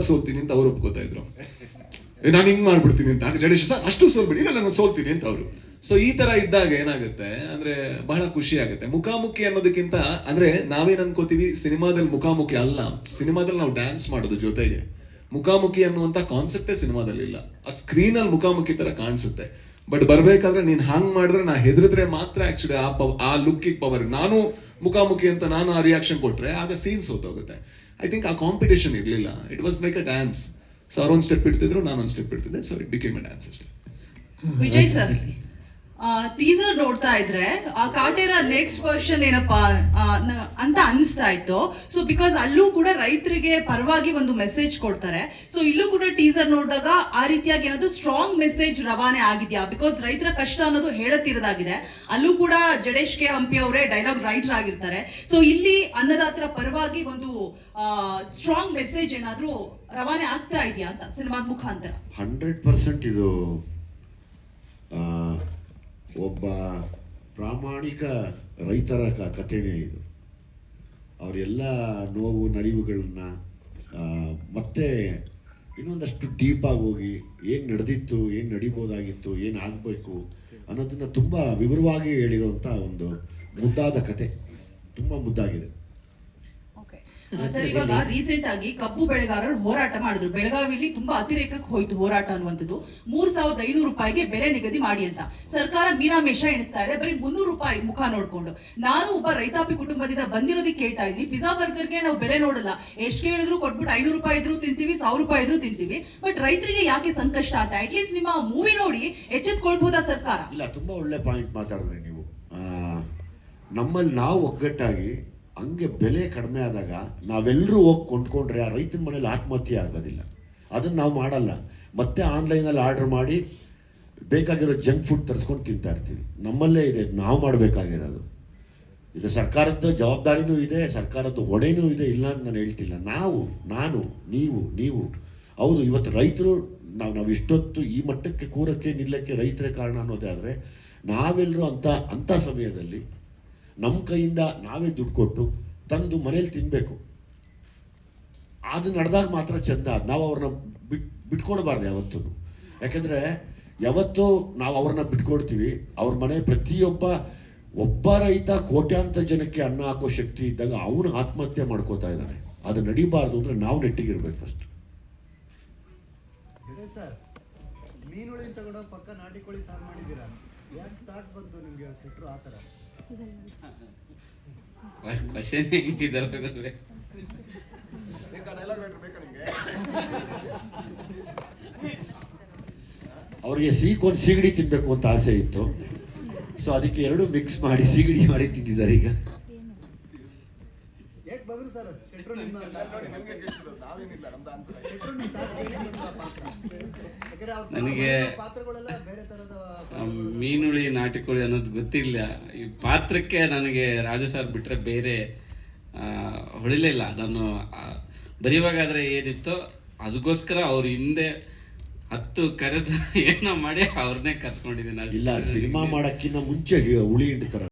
ಸೋಲ್ತೀನಿ ಅಂತ ಅವ್ರು ಒಪ್ಕೋತಾ ಇದ್ರು. ನಾನು ಹಿಂಗ್ ಮಾಡ್ಬಿಡ್ತೀನಿ ಅಂತ. ಜಡೇಶ್ ಸರ್, ಅಷ್ಟು ಸೋಲ್ಬಿಡಿ. ಇಲ್ಲ ನಾನು ಸೋಲ್ತೀನಿ ಅಂತ ಅವರು. ಸೊ ಈ ತರ ಇದ್ದಾಗ ಏನಾಗುತ್ತೆ? ಅಂದ್ರೆ ಬಹಳ ಖುಷಿ ಆಗುತ್ತೆ. ಮುಖಾಮುಖಿ ಅನ್ನೋದಕ್ಕಿಂತ, ಅಂದ್ರೆ ನಾವೇನ್ ಅನ್ಕೋತೀವಿ, ಸಿನಿಮಾದಲ್ಲಿ ಮುಖಾಮುಖಿ ಅಲ್ಲ. ಸಿನಿಮಾದಲ್ಲಿ ನಾವು ಡ್ಯಾನ್ಸ್ ಮಾಡೋದು ಜೊತೆಗೆ. ಮುಖಾಮುಖಿ ಅನ್ನುವಂತ ಕಾನ್ಸೆಪ್ಟೇ ಸಿನಿಮಾದಲ್ಲಿ ಇಲ್ಲ. ಆ ಸ್ಕ್ರೀನ್ ಅಲ್ಲಿ ಮುಖಾಮುಖಿ ತರ ಕಾಣಿಸುತ್ತೆ. ಬಟ್ ಬರ್ಬೇಕಾದ್ರೆ ನೀನ್ ಹಾಂಗ್ ಮಾಡಿದ್ರೆ ನಾ ಹೆದರಿದ್ರೆ ಮಾತ್ರ ಆಕ್ಚುಲಿ ಆ ಪವರ್ ಆ ಲುಕ್ಕಿಗೆ ಪವರ್ ನಾನು ಮುಖಾಮುಖಿ ಅಂತ ನಾನು ಆ ರಿಯಾಕ್ಷನ್ ಕೊಟ್ಟರೆ ಆಗ ಸೀನ್ಸ್ ಹೋಗುತ್ತೆ ಐ ಥಿಂಕ್ ಆ ಕಾಂಪಿಟೇಷನ್ ಇರಲಿಲ್ಲ. It was like a dance so ಅವ್ರೊಂದು step ಇಡ್ತಿದ್ರು ನಾನು ಒಂದು step ಇಡ್ತಿದ್ದೆ so it became a dance ಅಷ್ಟೇ. ವಿಜಯ್ ಸರ್ ಟೀಸರ್ ನೋಡ್ತಾ ಇದ್ರೆ, ಆ, ಕಾಟೇರ ನೆಕ್ಸ್ಟ್ ವರ್ಷನ್ ಏನಪ್ಪಾ ಅಂತ ಅನಿಸ್ತಾ ಇತ್ತು. ಸೊ ಬಿಕಾಸ್ ಅಲ್ಲೂ ಕೂಡ ರೈತರಿಗೆ ಪರವಾಗಿ ಒಂದು ಮೆಸೇಜ್ ಕೊಡ್ತಾರೆ. ಸೊ ಇಲ್ಲೂ ಕೂಡ ಟೀಸರ್ ನೋಡಿದಾಗ ಆ ರೀತಿಯಾಗಿ ಏನಾದ್ರು ಸ್ಟ್ರಾಂಗ್ ಮೆಸೇಜ್ ರವಾನೆ ಆಗಿದೆಯಾ? ಬಿಕಾಸ್ ರೈತರ ಕಷ್ಟ ಅನ್ನೋದು ಹೇಳತ್ತಿರೋದಾಗಿದೆ. ಅಲ್ಲೂ ಕೂಡ ಜಡೇಶ್ ಕೆ ಹಂಪಿ ಅವರೇ ಡೈಲಾಗ್ ರೈಟರ್ ಆಗಿರ್ತಾರೆ. ಸೊ ಇಲ್ಲಿ ಅನ್ನದಾತರ ಪರವಾಗಿ ಒಂದು ಸ್ಟ್ರಾಂಗ್ ಮೆಸೇಜ್ ಏನಾದರೂ ರವಾನೆ ಆಗ್ತಾ ಇದೆಯಾ ಅಂತ ಸಿನಿಮಾದ ಮುಖಾಂತರ? ಹಂಡ್ರೆಡ್ ಪರ್ಸೆಂಟ್ ಇದು ಒಬ್ಬ ಪ್ರಾಮಾಣಿಕ ರೈತರ ಕ, ಕಥೆನೇ ಇದು. ಅವರೆಲ್ಲ ನೋವು ನರಿವುಗಳನ್ನು ಮತ್ತೆ ಇನ್ನೊಂದಷ್ಟು ಡೀಪಾಗಿ ಹೋಗಿ ಏನು ನಡೆದಿತ್ತು, ಏನು ನಡಿಬೋದಾಗಿತ್ತು, ಏನು ಆಗಬೇಕು ಅನ್ನೋದನ್ನು ತುಂಬ ವಿವರವಾಗಿ ಹೇಳಿರುವಂಥ ಒಂದು ಮುದ್ದಾದ ಕತೆ. ತುಂಬ ಮುದ್ದಾಗಿದೆ. ಸರ್ ಇವಾಗ ರೀಸೆಂಟ್ ಆಗಿ ಕಬ್ಬು ಬೆಳೆಗಾರರು ಹೋರಾಟ ಮಾಡಿದ್ರು. ಬೆಳಗಾವಿಲಿ ತುಂಬಾ ಅತಿರೇಕಕ್ಕೆ ಹೋಯ್ತು ಹೋರಾಟ ಅನ್ನುವಂಥದ್ದು. ಮೂರ್ ಸಾವಿರದ ಐನೂರು ರೂಪಾಯಿಗೆ ಬೆಲೆ ನಿಗದಿ ಮಾಡಿ ಅಂತ. ಸರ್ಕಾರ ಮೀನಾಮೇಷ ಎಣಿಸ್ತಾ ಇದೆ. ಬರೀ ಮುನ್ನೂರು ರೂಪಾಯಿ ಮುಖ ನೋಡ್ಕೊಂಡು. ನಾನು ಒಬ್ಬ ರೈತಾಪಿ ಕುಟುಂಬದಿಂದ ಬಂದಿರೋದಕ್ಕೆ ಕೇಳ್ತಾ ಇದ್ದೀನಿ. ಪಿಜ್ಜಾ ಬರ್ಗರ್ಗೆ ನಾವು ಬೆಲೆ ನೋಡಲ್ಲ. ಎಷ್ಟು ಕೇಳಿದ್ರು ಕೊಟ್ಬಿಟ್ಟು ಐನೂರು ರೂಪಾಯಿ ಇದ್ರು ತಿಂತೀವಿ ಸಾವಿರ ರೂಪಾಯಿ ಇದ್ರು ತಿಂತೀವಿ. ಬಟ್ ರೈತರಿಗೆ ಯಾಕೆ ಸಂಕಷ್ಟ ಅಂತ? ಅಟ್ಲೀಸ್ಟ್ ನಿಮ್ಮ ಮೂವಿ ನೋಡಿ ಎಚ್ಚೆತ್ಕೊಳ್ಬಹುದಾ ಸರ್ಕಾರ? ಇಲ್ಲ ತುಂಬಾ ಒಳ್ಳೆ ಪಾಯಿಂಟ್ ಮಾತಾಡಿದ್ರಿ ನೀವು. ಆ, ನಮ್ಮಲ್ಲಿ ನಾವು ಒಗ್ಗಟ್ಟಾಗಿ ಹಂಗೆ ಬೆಲೆ ಕಡಿಮೆ ಆದಾಗ ನಾವೆಲ್ಲರೂ ಹೋಗಿ ಕೊಂಡ್ಕೊಂಡ್ರೆ ಆ ರೈತನ ಮನೇಲಿ ಆತ್ಮಹತ್ಯೆ ಆಗೋದಿಲ್ಲ. ಅದನ್ನು ನಾವು ಮಾಡಲ್ಲ. ಮತ್ತೆ ಆನ್ಲೈನಲ್ಲಿ ಆರ್ಡ್ರ್ ಮಾಡಿ ಬೇಕಾಗಿರೋ ಜಂಕ್ ಫುಡ್ ತರಿಸ್ಕೊಂಡು ತಿಂತಾ ಇರ್ತೀವಿ. ನಮ್ಮಲ್ಲೇ ಇದೆ. ನಾವು ಮಾಡಬೇಕಾಗಿರೋದು. ಈಗ ಸರ್ಕಾರದ ಜವಾಬ್ದಾರಿನೂ ಇದೆ ಸರ್ಕಾರದ ಹೊಣೆನೂ ಇದೆ, ಇಲ್ಲ ಅಂತ ನಾನು ಹೇಳ್ತಿಲ್ಲ. ನಾವು, ನಾನು, ನೀವು ನೀವು. ಹೌದು, ಇವತ್ತು ರೈತರು ನಾವು ನಾವು ಇಷ್ಟೊತ್ತು ಈ ಮಟ್ಟಕ್ಕೆ, ಕೂರಕ್ಕೆ, ನಿಲ್ಲಕ್ಕೆ ರೈತರೇ ಕಾರಣ ಅನ್ನೋದೇ ಆದರೆ ನಾವೆಲ್ಲರೂ ಅಂಥ ಅಂಥ ಸಮಯದಲ್ಲಿ ನಮ್ಮ ಕೈಯಿಂದ ನಾವೇ ದುಡ್ಡು ಕೊಟ್ಟು ತಂದು ಮನೇಲಿ ತಿನ್ನಬೇಕು ಅದು ನಡೆದಾಗ ಮಾತ್ರ ಚೆಂದ. ನಾವು ಅವ್ರನ್ನ ಬಿಟ್, ಬಿಟ್ಕೊಡ್ಬಾರ್ದು ಯಾವತ್ತೂ. ಯಾಕೆಂದರೆ ಯಾವತ್ತು ನಾವು ಅವ್ರನ್ನ ಬಿಟ್ಕೊಡ್ತೀವಿ. ಅವ್ರ ಮನೆ ಪ್ರತಿಯೊಬ್ಬ, ಒಬ್ಬ ರೈತ ಕೋಟ್ಯಾಂತರ ಜನಕ್ಕೆ ಅನ್ನ ಹಾಕೋ ಶಕ್ತಿ ಇದ್ದಾಗ ಅವನು ಆತ್ಮಹತ್ಯೆ ಮಾಡ್ಕೋತಾ ಇದ್ದಾನೆ. ಅದು ನಡಿಬಾರ್ದು ಅಂದರೆ ನಾವು ನೆಟ್ಟಿಗಿರ್ಬೇಕು ಫಸ್ಟ್. ಸರ್ ಮೀನುಳಿ ತಗೊಂಡೋಗಿ ಪಕ್ಕ ನಾಟಿ ಕೋಳಿ ಸಾರು ಮಾಡಿದ್ದೀರಾ? ಯಾಕೆ ತಾಟ್ ಬಂತು ನಿಮಗೆ ಸಿಟ್ಟರು ಆ ಥರ? ಕ್ವಶನ್ ಹೆಂಗಿದಲ್ಲ ಅವ್ರಿಗೆ ಸೀಕೊಂದು ಸೀಗಡಿ ತಿನ್ನಬೇಕು ಅಂತ ಆಸೆ ಇತ್ತು. ಸೊ ಅದಕ್ಕೆ ಎರಡು ಮಿಕ್ಸ್ ಮಾಡಿ ಸೀಗಡಿ ಮಾಡಿ ತಿಂದಿದ್ದಾರೆ ಈಗ. ನನಗೆ- ಪಾತ್ರಗಳೆಲ್ಲ ಬೇರೆ ಥರದ ಆ, ಮೀನುಳಿ ನಾಟಿಕೋಳಿ ಅನ್ನೋದು ಗೊತ್ತಿಲ್ಲ ಈ ಪಾತ್ರಕ್ಕೆ ನನಗೆ ರಾಜು ಸರ್ ಬಿಟ್ಟರೆ ಬೇರೆ ಹೊಳಿಲಿಲ್ಲ ನಾನು ಬರೀವಾಗಾದರೆ ಬರೆಯುವಾಗಾದ್ರೆ ಏನಿತ್ತೋ ಅದಕ್ಕೋಸ್ಕರ ಅವ್ರ ಹಿಂದೆ ಹತ್ತು ಕರೆದು ಏನೋ ಮಾಡಿ ಅವ್ರನ್ನೇ ಕರ್ಸ್ಕೊಂಡಿದ್ದೀನಿ. ಇಲ್ಲ ಸಿನಿಮಾ ಮಾಡೋಕ್ಕಿಂತ ಮುಂಚೆ ಹುಳಿ ಹಿಂಡ್ತಾರೆ.